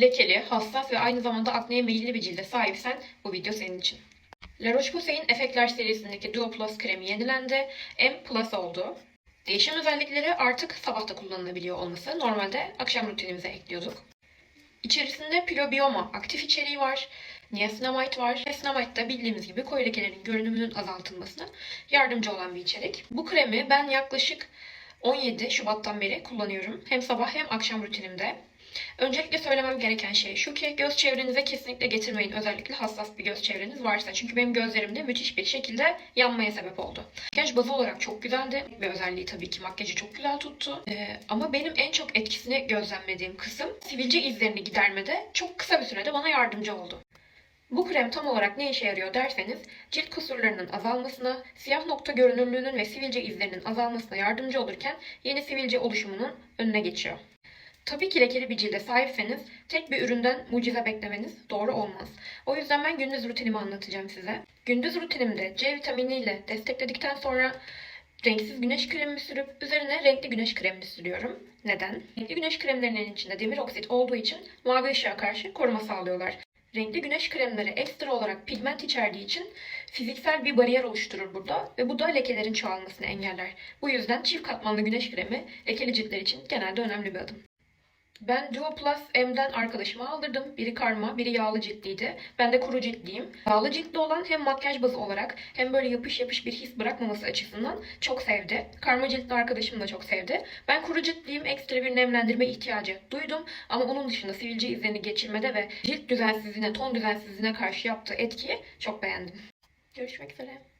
lekeli, hassas ve aynı zamanda akneye meyilli bir cilde sahipsen bu video senin için. La Roche-Posay'in Efektler serisindeki Duo Plus kremi yenilendi. M Plus oldu. Değişen özellikleri artık sabahta kullanılabiliyor olması. Normalde akşam rutinimize ekliyorduk. İçerisinde pilobioma aktif içeriği var. Niacinamide var. Niacinamide de bildiğimiz gibi koyu lekelerin görünümünün azaltılmasına yardımcı olan bir içerik. Bu kremi ben yaklaşık 17 Şubat'tan beri kullanıyorum. Hem sabah hem akşam rutinimde. Öncelikle söylemem gereken şey şu ki göz çevrenize kesinlikle getirmeyin. Özellikle hassas bir göz çevreniz varsa. Çünkü benim gözlerimde müthiş bir şekilde yanmaya sebep oldu. Makyaj bazı olarak çok güzeldi ve özelliği tabii ki makyajı çok güzel tuttu. Ee, ama benim en çok etkisini gözlemlediğim kısım sivilce izlerini gidermede çok kısa bir sürede bana yardımcı oldu. Bu krem tam olarak ne işe yarıyor derseniz cilt kusurlarının azalmasına, siyah nokta görünürlüğünün ve sivilce izlerinin azalmasına yardımcı olurken yeni sivilce oluşumunun önüne geçiyor. Tabii ki lekeli bir cilde sahipseniz tek bir üründen mucize beklemeniz doğru olmaz. O yüzden ben gündüz rutinimi anlatacağım size. Gündüz rutinimde C vitaminiyle destekledikten sonra renksiz güneş kremimi sürüp üzerine renkli güneş kremini sürüyorum. Neden? Renkli güneş kremlerinin içinde demir oksit olduğu için mavi ışığa karşı koruma sağlıyorlar. Renkli güneş kremleri ekstra olarak pigment içerdiği için fiziksel bir bariyer oluşturur burada ve bu da lekelerin çoğalmasını engeller. Bu yüzden çift katmanlı güneş kremi lekeli ciltler için genelde önemli bir adım. Ben Duo Plus M'den arkadaşıma aldırdım. Biri karma, biri yağlı ciltliydi. Ben de kuru ciltliyim. Yağlı ciltli olan hem makyaj bazı olarak hem böyle yapış yapış bir his bırakmaması açısından çok sevdi. Karma ciltli arkadaşım da çok sevdi. Ben kuru ciltliyim. Ekstra bir nemlendirme ihtiyacı duydum. Ama onun dışında sivilce izlerini geçirmede ve cilt düzensizliğine, ton düzensizliğine karşı yaptığı etkiyi çok beğendim. Görüşmek üzere.